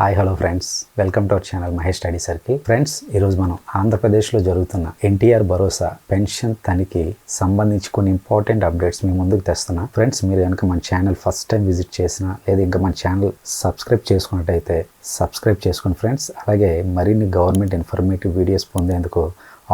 Hi hello friends. Welcome to our channel Mahesh study circle. Friends ఈరోజు మనం ఆంధ్రప్రదేశ్లో జరుగుతున్న ఎన్టీఆర్ భరోసా పెన్షన్ తనిఖీ సంబంధించి కొన్ని ఇంపార్టెంట్ అప్డేట్స్ మీ ముందుకు తెస్తున్నా. ఫ్రెండ్స్ మీరు కనుక మన ఛానల్ ఫస్ట్ టైం విజిట్ చేసినా లేదా ఇంకా మన ఛానల్ సబ్స్క్రైబ్ చేసుకున్నట్టయితే సబ్స్క్రైబ్ చేసుకోండి ఫ్రెండ్స్ అలాగే మరిన్ని గవర్నమెంట్ ఇన్ఫర్మేటివ్ వీడియోస్ పొందేందుకు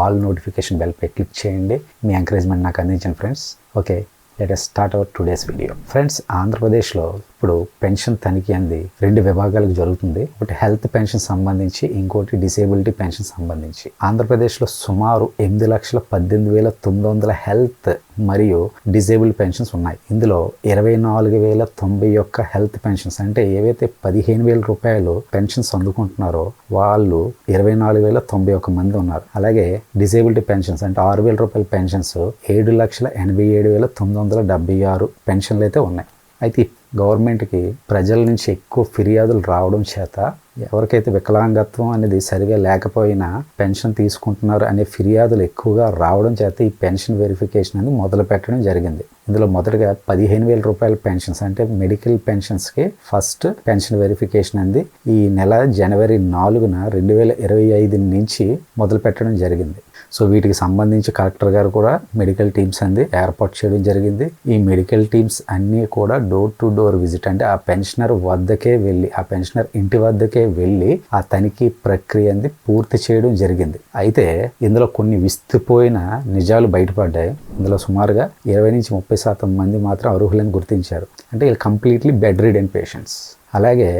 ఆల్ నోటిఫికేషన్ బెల్పై క్లిక్ చేయండి. మీ ఎంకరేజ్మెంట్ నాకు అందించండి friends. Okay let start our today's video friends ఆంధ్రప్రదేశ్లో ఇప్పుడు పెన్షన్ తనిఖీ అంది. రెండు విభాగాలకు జరుగుతుంది. ఒకటి హెల్త్ పెన్షన్ సంబంధించి ఇంకోటి డిసేబిలిటీ పెన్షన్ సంబంధించి. ఆంధ్రప్రదేశ్లో సుమారు ఎనిమిది లక్షల పద్దెనిమిది వేల తొమ్మిది వందల హెల్త్ మరియు డిజేబుల్ పెన్షన్స్ ఉన్నాయి. ఇందులో ఇరవై నాలుగు వేల తొంభై ఒక్క హెల్త్ పెన్షన్స్ అంటే ఏవైతే పదిహేను వేల రూపాయలు పెన్షన్స్ అందుకుంటున్నారో వాళ్ళు ఇరవై నాలుగు వేల తొంభై ఒక్క మంది ఉన్నారు. అలాగే డిసేబిలిటీ పెన్షన్స్ అంటే ఆరు వేల రూపాయల పెన్షన్స్ ఏడు లక్షల ఎనభై ఏడు వేల తొమ్మిది వందల డెబ్బై ఆరు పెన్షన్లు అయితే ఉన్నాయి. అయితే గవర్నమెంట్కి ప్రజల నుంచి ఎక్కువ ఫిర్యాదులు రావడం చేత ఎవరికైతే వికలాంగత్వం అనేది సరిగా లేకపోయినా పెన్షన్ తీసుకుంటున్నారు అనే ఫిర్యాదులు ఎక్కువగా రావడం చేత ఈ పెన్షన్ వెరిఫికేషన్ అనేది మొదలు పెట్టడం జరిగింది. ఇందులో మొదటగా పదిహేను వేల రూపాయల పెన్షన్స్ అంటే మెడికల్ పెన్షన్స్కి ఫస్ట్ పెన్షన్ వెరిఫికేషన్ అంది ఈ నెల జనవరి నాలుగున రెండు వేల ఇరవై ఐదు నుంచి మొదలు పెట్టడం జరిగింది. సో వీటికి సంబంధించి కలెక్టర్ గారు కూడా మెడికల్ టీమ్స్ అనేది ఏర్పాటు చేయడం జరిగింది. ఈ మెడికల్ టీమ్స్ అన్నీ కూడా డోర్ టు డోర్ విజిట్. అంటే ఆ పెన్షనర్ వద్దకే వెళ్ళి ఆ పెన్షనర్ ఇంటి వద్దకే వెళ్ళి ఆ తనిఖీ ప్రక్రియ అనేది పూర్తి చేయడం జరిగింది. అయితే ఇందులో కొన్ని విస్తుపోయిన నిజాలు బయటపడ్డాయి. ఇందులో సుమారుగా ఇరవై నుంచి ముప్పై శాతం మంది మాత్రం అర్హులని గుర్తించారు. అంటే వీళ్ళు కంప్లీట్లీ బెడ్ రిడెన్ పేషెంట్స్. అలాగే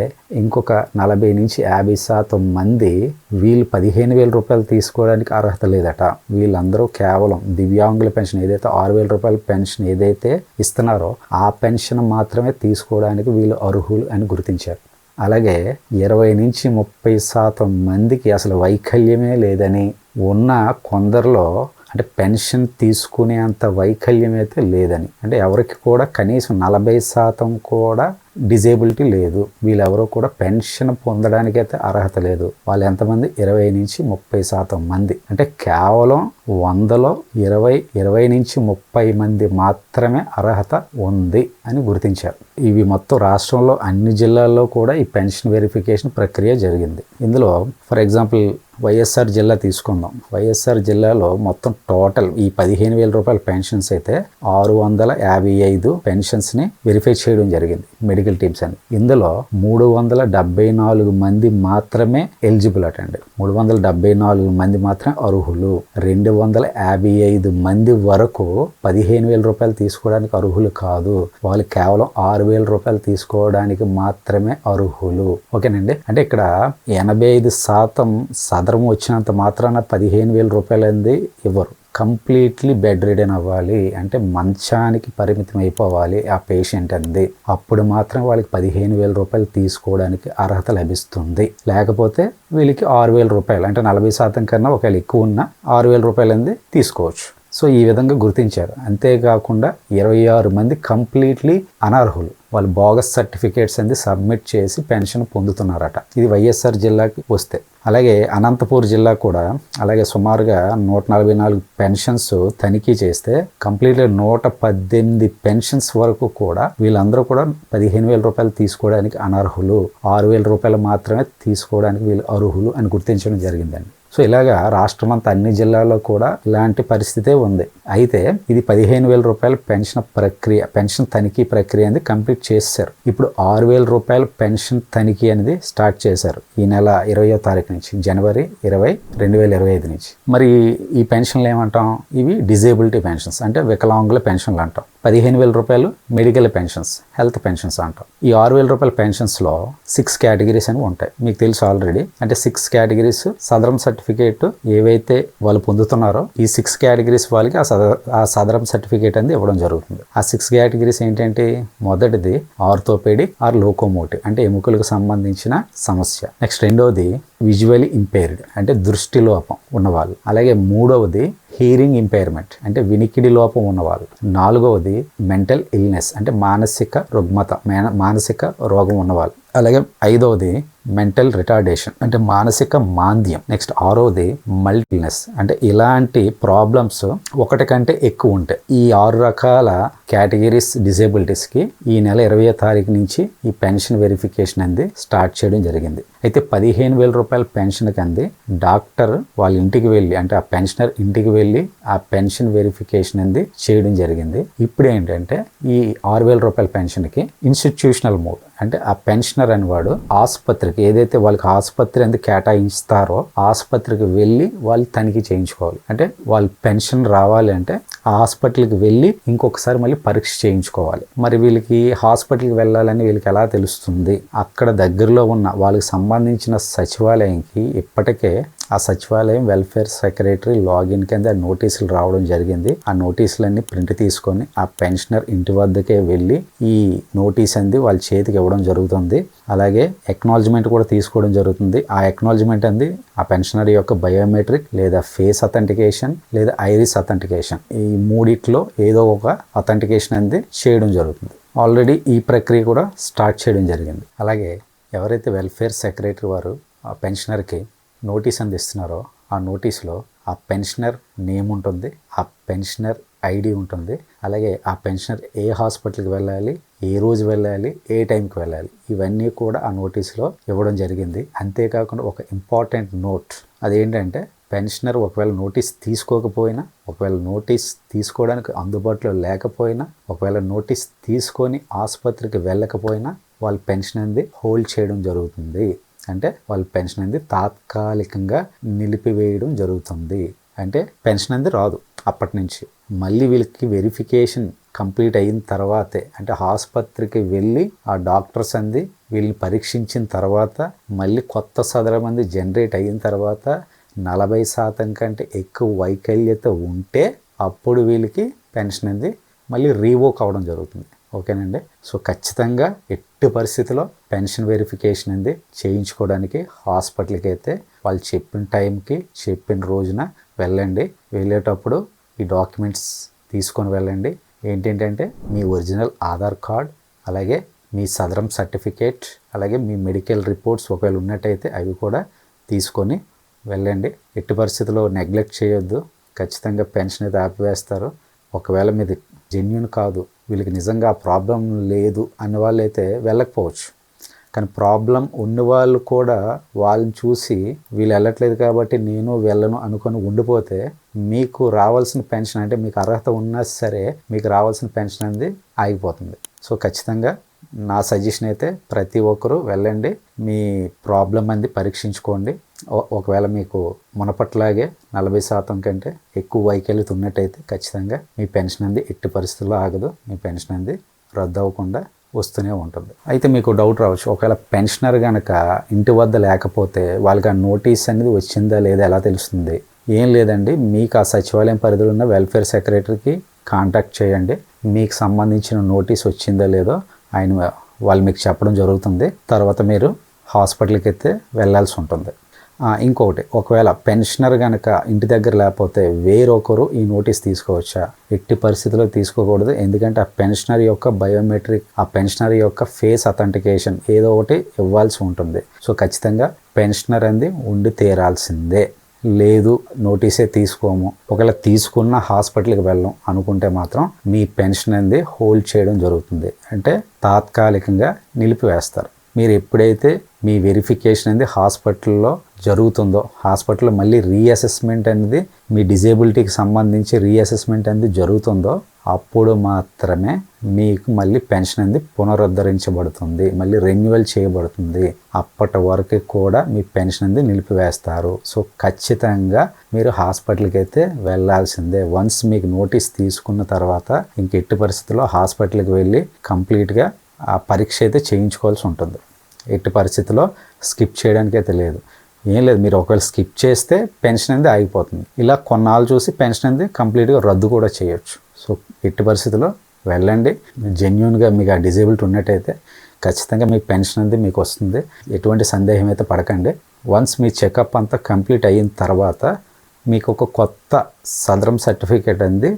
ఇంకొక నలభై నుంచి యాభై శాతం మంది వీళ్ళు పదిహేను వేల రూపాయలు తీసుకోవడానికి అర్హత లేదట. వీళ్ళందరూ కేవలం దివ్యాంగుల పెన్షన్ ఏదైతే ఆరు వేల రూపాయల పెన్షన్ ఏదైతే ఇస్తున్నారో ఆ పెన్షన్ మాత్రమే తీసుకోవడానికి వీళ్ళు అర్హులు అని గుర్తించారు. అలాగే ఇరవై నుంచి ముప్పై శాతం మందికి అసలు వైకల్యమే లేదని ఉన్న కొందరిలో అంటే పెన్షన్ తీసుకునే అంత వైకల్యం అయితే లేదని. అంటే ఎవరికి కూడా కనీసం నలభై శాతం కూడా డిజేబిలిటీ లేదు. వీళ్ళెవరూ కూడా పెన్షన్ పొందడానికి అయితే అర్హత లేదు. వాళ్ళు ఎంతమంది? ఇరవై నుంచి ముప్పై శాతం మంది. అంటే కేవలం వందలో ఇరవై ఇరవై నుంచి ముప్పై మంది మాత్రమే అర్హత ఉంది అని గుర్తించారు. ఇవి మొత్తం రాష్ట్రంలో అన్ని జిల్లాల్లో కూడా ఈ పెన్షన్ వెరిఫికేషన్ ప్రక్రియ జరిగింది. ఇందులో ఫర్ ఎగ్జాంపుల్ వైఎస్ఆర్ జిల్లా తీసుకుందాం. వైఎస్ఆర్ జిల్లాలో మొత్తం టోటల్ ఈ పదిహేను వేల రూపాయల పెన్షన్స్ అయితే ఆరు వందల యాభై ఐదు పెన్షన్స్ని వెరిఫై చేయడం జరిగింది మెడికల్ టీమ్స్ అని. ఇందులో మూడు వందల డెబ్బై నాలుగు మంది మాత్రమే ఎలిజిబుల్ అటండి. మూడు వందల డెబ్బై నాలుగు మంది మాత్రమే అర్హులు. రెండు వందల యాభై ఐదు మంది వరకు పదిహేను వేల రూపాయలు తీసుకోవడానికి అర్హులు కాదు. వాళ్ళు కేవలం ఆరు వేల రూపాయలు తీసుకోవడానికి మాత్రమే అర్హులు. ఓకేనండి? అంటే ఇక్కడ ఎనభై ఐదు శాతం సదరం వచ్చినంత మాత్రాన పదిహేను వేల రూపాయలు అనేది ఇవ్వరు. కంప్లీట్లీ బెడ్ రిడెన్ అవ్వాలి. అంటే మంచానికి పరిమితం అయిపోవాలి ఆ పేషెంట్ అంది. అప్పుడు మాత్రం వాళ్ళకి పదిహేను వేల రూపాయలు తీసుకోవడానికి అర్హత లభిస్తుంది. లేకపోతే వీళ్ళకి ఆరు వేల రూపాయలు అంటే నలభై శాతం కన్నా ఒకవేళ ఎక్కువ ఉన్న ఆరు వేల రూపాయలు అంది తీసుకోవచ్చు. సో ఈ విధంగా గుర్తించారు. అంతేకాకుండా ఇరవై ఆరు మంది కంప్లీట్లీ అనర్హులు. వాళ్ళు బోగస్ సర్టిఫికేట్స్ అనేది సబ్మిట్ చేసి పెన్షన్ పొందుతున్నారట. ఇది వైఎస్ఆర్ జిల్లాకి వస్తే. అలాగే అనంతపూర్ జిల్లా కూడా అలాగే సుమారుగా నూట నలభై నాలుగు పెన్షన్స్ తనిఖీ చేస్తే కంప్లీట్గా నూట పద్దెనిమిది పెన్షన్స్ వరకు కూడా వీళ్ళందరూ కూడా పదిహేను వేల రూపాయలు తీసుకోవడానికి అనర్హులు. ఆరు వేల రూపాయలు మాత్రమే తీసుకోవడానికి వీళ్ళు అర్హులు అని గుర్తించడం జరిగిందండి. సో ఇలాగా రాష్ట్రం అంతా అన్ని జిల్లాల్లో కూడా ఇలాంటి పరిస్థితే ఉంది. అయితే ఇది పదిహేను వేల రూపాయల పెన్షన్ ప్రక్రియ పెన్షన్ తనిఖీ ప్రక్రియ అనేది కంప్లీట్ చేశారు ఇప్పుడు ఆరు వేల రూపాయల పెన్షన్ తనిఖీ అనేది స్టార్ట్ చేశారు. ఈ నెల ఇరవయో తారీఖు నుంచి జనవరి ఇరవై రెండు వేల ఇరవై ఐదు నుంచి. మరి ఈ పెన్షన్లు ఏమంటాం? ఇవి డిజేబిలిటీ పెన్షన్స్ అంటే వికలాంగుల పెన్షన్లు అంటాం. పదిహేను వేల రూపాయలు మెడికల్ పెన్షన్స్ హెల్త్ పెన్షన్స్ అంటాం. ఈ ఆరు వేల రూపాయల పెన్షన్స్లో సిక్స్ కేటగిరీస్ అని ఉంటాయి. మీకు తెలుసు ఆల్రెడీ. అంటే సిక్స్ కేటగిరీస్ సదరం సర్టిఫికేట్ ఏవైతే వాళ్ళు పొందుతున్నారో ఈ సిక్స్ కేటగిరీస్ వాళ్ళకి ఆ సద ఆ సదరం సర్టిఫికేట్ అనేది ఇవ్వడం జరుగుతుంది. ఆ సిక్స్ కేటగిరీస్ ఏంటంటే మొదటిది ఆర్థోపెడిక్ ఆర్ లోకోమోటివ్ అంటే ఎముకలకు సంబంధించిన సమస్య. నెక్స్ట్ రెండోది విజువలీ ఇంపైర్డ్ అంటే దృష్టి లోపం ఉన్నవాళ్ళు. అలాగే మూడవది హీరింగ్ ఇంపైర్మెంట్ అంటే వినికిడి లోపం ఉన్నవాళ్ళు. నాలుగవది మెంటల్ ఇల్నెస్ అంటే మానసిక రుగ్మత మానసిక రోగం ఉన్నవాళ్ళు. అలాగే ఐదవది మెంటల్ రిటార్డేషన్ అంటే మానసిక మాంద్యం. నెక్స్ట్ ఆరోది మల్టీనెస్ అంటే ఇలాంటి ప్రాబ్లమ్స్ ఒకటి కంటే ఎక్కువ ఉంటాయి. ఈ ఆరు రకాల కేటగిరీస్ డిజేబిలిటీస్కి ఈ నెల ఇరవై తారీఖు నుంచి ఈ పెన్షన్ వెరిఫికేషన్ అంది స్టార్ట్ చేయడం జరిగింది. అయితే పదిహేను వేల రూపాయల పెన్షన్కి అంది డాక్టర్ వాళ్ళ ఇంటికి వెళ్ళి అంటే ఆ పెన్షనర్ ఇంటికి వెళ్ళి ఆ పెన్షన్ వెరిఫికేషన్ అంది చేయడం జరిగింది. ఇప్పుడు ఏంటంటే ఈ ఆరు వేల రూపాయల పెన్షన్కి ఇన్స్టిట్యూషనల్ మోడ్ అంటే ఆ పెన్షనర్ అనేవాడు ఆసుపత్రికి ఏదైతే వాళ్ళకి ఆసుపత్రి ఎందుకు కేటాయిస్తారో ఆసుపత్రికి వెళ్ళి వాళ్ళు తనిఖీ చేయించుకోవాలి. అంటే వాళ్ళు పెన్షన్ రావాలి అంటే ఆ హాస్పిటల్కి వెళ్ళి ఇంకొకసారి మళ్ళీ పరీక్ష చేయించుకోవాలి. మరి వీళ్ళకి హాస్పిటల్కి వెళ్ళాలని వీళ్ళకి ఎలా తెలుస్తుంది? అక్కడ దగ్గరలో ఉన్న వాళ్ళకి సంబంధించిన సచివాలయంకి ఇప్పటికే ఆ సచివాలయం వెల్ఫేర్ సెక్రటరీ లాగిన్ కింద నోటీసులు రావడం జరిగింది. ఆ నోటీసులన్నీ ప్రింట్ తీసుకొని ఆ పెన్షనర్ ఇంటి వద్దకే వెళ్ళి ఈ నోటీస్ అంది వాళ్ళ చేతికి ఇవ్వడం జరుగుతుంది. అలాగే ఎక్నాలజ్మెంట్ కూడా తీసుకోవడం జరుగుతుంది. ఆ ఎక్నాలజ్మెంట్ అంది ఆ పెన్షనర్ యొక్క బయోమెట్రిక్ లేదా ఫేస్ అథెంటికేషన్ లేదా ఐరిస్ అథెంటికేషన్. ఈ మూడిట్లో ఏదో ఒక అథెంటికేషన్ అనేది చేయడం జరుగుతుంది. ఆల్రెడీ ఈ ప్రక్రియ కూడా స్టార్ట్ చేయడం జరిగింది. అలాగే ఎవరైతే వెల్ఫేర్ సెక్రటరీ వారు ఆ పెన్షనర్కి నోటీస్ అందిస్తున్నారో ఆ నోటీస్లో ఆ పెన్షనర్ నేమ్ ఉంటుంది. ఆ పెన్షనర్ ఐడి ఉంటుంది. అలాగే ఆ పెన్షనర్ ఏ హాస్పిటల్కి వెళ్ళాలి ఏ రోజు వెళ్ళాలి ఏ టైంకి వెళ్ళాలి ఇవన్నీ కూడా ఆ నోటీస్లో ఇవ్వడం జరిగింది. అంతేకాకుండా ఒక ఇంపార్టెంట్ నోట్ అదేంటంటే పెన్షనర్ ఒకవేళ నోటీస్ తీసుకోకపోయినా ఒకవేళ నోటీస్ తీసుకోవడానికి అందుబాటులో లేకపోయినా ఒకవేళ నోటీస్ తీసుకొని ఆసుపత్రికి వెళ్ళకపోయినా వాళ్ళ పెన్షన్ అనేది హోల్డ్ చేయడం జరుగుతుంది. అంటే వాళ్ళ పెన్షన్ అనేది తాత్కాలికంగా నిలిపివేయడం జరుగుతుంది. అంటే పెన్షన్ అనేది రాదు అప్పటి నుంచి. మళ్ళీ వీళ్ళకి వెరిఫికేషన్ కంప్లీట్ అయిన తర్వాతే అంటే ఆసుపత్రికి వెళ్ళి ఆ డాక్టర్స్ అంది వీళ్ళని పరీక్షించిన తర్వాత మళ్ళీ కొత్త సదరం మంది జనరేట్ అయిన తర్వాత నలభై శాతం కంటే ఎక్కువ వైకల్యత ఉంటే అప్పుడు వీళ్ళకి పెన్షన్ అనేది మళ్ళీ రీవోక్ అవ్వడం జరుగుతుంది. ఓకేనండి? సో ఖచ్చితంగా ఎట్టి పరిస్థితిలో పెన్షన్ వెరిఫికేషన్ అనేది చేయించుకోవడానికి హాస్పిటల్కి అయితే వాళ్ళు చెప్పిన టైంకి చెప్పిన రోజున వెళ్ళండి. వెళ్ళేటప్పుడు ఈ డాక్యుమెంట్స్ తీసుకొని వెళ్ళండి. ఏంటంటే మీ ఒరిజినల్ ఆధార్ కార్డ్ అలాగే మీ సదరం సర్టిఫికేట్ అలాగే మీ మెడికల్ రిపోర్ట్స్ ఒకవేళ ఉన్నట్టయితే అవి కూడా తీసుకొని వెళ్ళండి. ఎట్టి పరిస్థితుల్లో నెగ్లెక్ట్ చేయొద్దు. ఖచ్చితంగా పెన్షన్ అయితే ఆపివేస్తారు. ఒకవేళ మీది జెన్యున్ కాదు వీళ్ళకి నిజంగా ఆ ప్రాబ్లం లేదు అనే వాళ్ళు అయితే వెళ్ళకపోవచ్చు. కానీ ప్రాబ్లం ఉన్నవాళ్ళు కూడా వాళ్ళని చూసి వీళ్ళు వెళ్ళట్లేదు కాబట్టి నేను వెళ్ళను అనుకొని ఉండిపోతే మీకు రావాల్సిన పెన్షన్ అంటే మీకు అర్హత ఉన్నా సరే మీకు రావాల్సిన పెన్షన్ అనేది ఆగిపోతుంది. సో ఖచ్చితంగా నా సజెషన్ అయితే ప్రతి ఒక్కరూ వెళ్ళండి మీ ప్రాబ్లం అంది పరీక్షించుకోండి. ఒకవేళ మీకు మునపట్లాగే నలభై శాతం కంటే ఎక్కువ వైకల్యత ఉన్నట్టయితే ఖచ్చితంగా మీ పెన్షన్ అంది ఎట్టి పరిస్థితుల్లో ఆగదు మీ పెన్షన్ అంది రద్దు అవ్వకుండా వస్తూనే ఉంటుంది. అయితే మీకు డౌట్ రావచ్చు. ఒకవేళ పెన్షనర్ కనుక ఇంటి వద్ద లేకపోతే వాళ్ళకి ఆ నోటీస్ అనేది వచ్చిందా లేదా ఎలా తెలుస్తుంది? ఏం లేదండి. మీకు ఆ సచివాలయం పరిధిలో ఉన్న వెల్ఫేర్ సెక్రటరీకి కాంటాక్ట్ చేయండి. మీకు సంబంధించిన నోటీస్ వచ్చిందా లేదో ఆయన వాళ్ళు మీకు చెప్పడం జరుగుతుంది. తర్వాత మీరు హాస్పిటల్కి అయితే వెళ్ళాల్సి ఉంటుంది. ఇంకొకటి ఒకవేళ పెన్షనర్ కనుక ఇంటి దగ్గర లేకపోతే వేరొకరు ఈ నోటీస్ తీసుకోవచ్చా? ఎట్టి పరిస్థితుల్లో తీసుకోకూడదు. ఎందుకంటే ఆ పెన్షనర్ యొక్క బయోమెట్రిక్ ఆ పెన్షనర్ యొక్క ఫేస్ అథెంటికేషన్ ఏదో ఒకటి ఇవ్వాల్సి ఉంటుంది. సో ఖచ్చితంగా పెన్షనర్ అనేది ఉండి తీరాల్సిందే. లేదు నోటీసే తీసుకోము. ఒకవేళ తీసుకున్న హాస్పిటల్కి వెళ్ళం అనుకుంటే మాత్రం మీ పెన్షన్ అనేది హోల్డ్ చేయడం జరుగుతుంది. అంటే తాత్కాలికంగా నిలిపివేస్తారు. మీరు ఎప్పుడైతే మీ వెరిఫికేషన్ అనేది హాస్పిటల్లో జరుగుతుందో హాస్పిటల్లో మళ్ళీ రీఅసెస్మెంట్ అనేది మీ డిజేబిలిటీకి సంబంధించి రీఅసెస్మెంట్ అనేది జరుగుతుందో అప్పుడు మాత్రమే మీకు మళ్ళీ పెన్షన్ అనేది పునరుద్ధరించబడుతుంది మళ్ళీ రెన్యువల్ చేయబడుతుంది. అప్పటి వరకు కూడా మీ పెన్షన్ అనేది నిలిపివేస్తారు. సో ఖచ్చితంగా మీరు హాస్పిటల్కి అయితే వెళ్ళాల్సిందే. వన్స్ మీకు నోటీస్ తీసుకున్న తర్వాత ఇంక ఎట్టి పరిస్థితుల్లో హాస్పిటల్కి వెళ్ళి కంప్లీట్గా ఆ పరీక్ష అయితే చేయించుకోవాల్సి ఉంటుంది. ఎట్టి పరిస్థితిలో స్కిప్ చేయడానికి అయితే లేదు. ఏం లేదు మీరు ఒకవేళ స్కిప్ చేస్తే పెన్షన్ అనేది ఆగిపోతుంది. ఇలా కొన్నాళ్ళు చూసి పెన్షన్ అనేది కంప్లీట్గా రద్దు కూడా చేయొచ్చు. సో ఎట్టి పరిస్థితిలో వెళ్ళండి. జెన్యున్గా మీకు ఆ డిజేబిలిటీ ఉన్నట్టయితే ఖచ్చితంగా మీ పెన్షన్ అనేది మీకు వస్తుంది. ఎటువంటి సందేహం అయితే పడకండి. వన్స్ మీ చెకప్ అంతా కంప్లీట్ అయిన తర్వాత మీకు ఒక కొత్త సదరం సర్టిఫికేట్ అనేది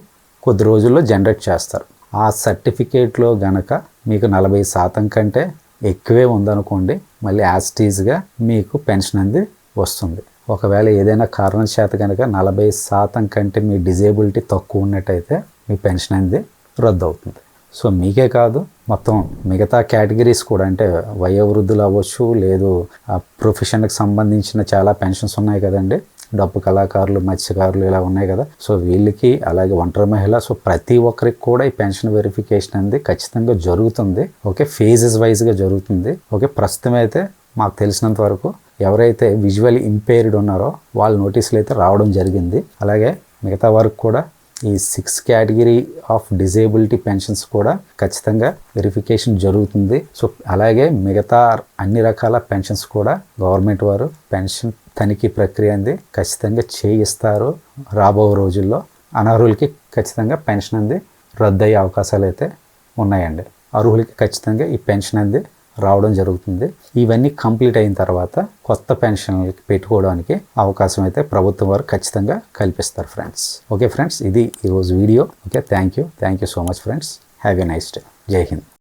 కొద్ది రోజుల్లో జనరేట్ చేస్తారు. ఆ సర్టిఫికేట్లో గనక మీకు నలభై శాతం కంటే ఎక్కువే ఉందనుకోండి మళ్ళీ యాజ్టీజ్గా మీకు పెన్షన్ అనేది వస్తుంది. ఒకవేళ ఏదైనా కారణం చేత కనుక నలభై శాతం కంటే మీ డిజేబిలిటీ తక్కువ ఉన్నట్టయితే మీ పెన్షన్ అనేది రద్దు అవుతుంది సో మీకే కాదు మొత్తం మిగతా కేటగిరీస్ కూడా అంటే వయోవృద్ధులు అవ్వచ్చు లేదు ఆ ప్రొఫెషన్కి సంబంధించిన చాలా పెన్షన్స్ ఉన్నాయి కదండి. డప్పు కళాకారులు మత్స్యకారులు ఇలా ఉన్నాయి కదా. సో వీళ్ళకి అలాగే ఒంటరి మహిళ సో ప్రతి ఒక్కరికి కూడా ఈ పెన్షన్ వెరిఫికేషన్ అనేది ఖచ్చితంగా జరుగుతుంది. ఓకే ఫేజెస్ వైజ్గా జరుగుతుంది. ఓకే ప్రస్తుతం అయితే మాకు తెలిసినంత వరకు ఎవరైతే విజువల్ ఇంపేర్డ్ ఉన్నారో వాళ్ళ నోటీసులు అయితే రావడం జరిగింది. అలాగే మిగతా వరకు కూడా ఈ six category of disability pensions కూడా ఖచ్చితంగా వెరిఫికేషన్ జరుగుతుంది. సో అలాగే మిగతా అన్ని రకాల పెన్షన్స్ కూడా గవర్నమెంట్ వారు పెన్షన్ తనిఖీ ప్రక్రియ అనేది ఖచ్చితంగా చేయిస్తారు రాబో రోజుల్లో. అనర్హులకి ఖచ్చితంగా పెన్షన్ అంది రద్దు అయ్యే అవకాశాలు అయితే ఉన్నాయండి. అర్హులకి ఖచ్చితంగా ఈ పెన్షన్ అంది రావడం జరుగుతుంది. ఇవన్నీ కంప్లీట్ అయిన తర్వాత కొత్త పెన్షన్లకి పెట్టుకోవడానికి అవకాశం అయితే ప్రభుత్వం వారు ఖచ్చితంగా కల్పిస్తారు ఫ్రెండ్స్. ఓకే ఫ్రెండ్స్ ఇది ఈరోజు video. Okay thank you thank you so much friends. Have a nice day. Jai Hind.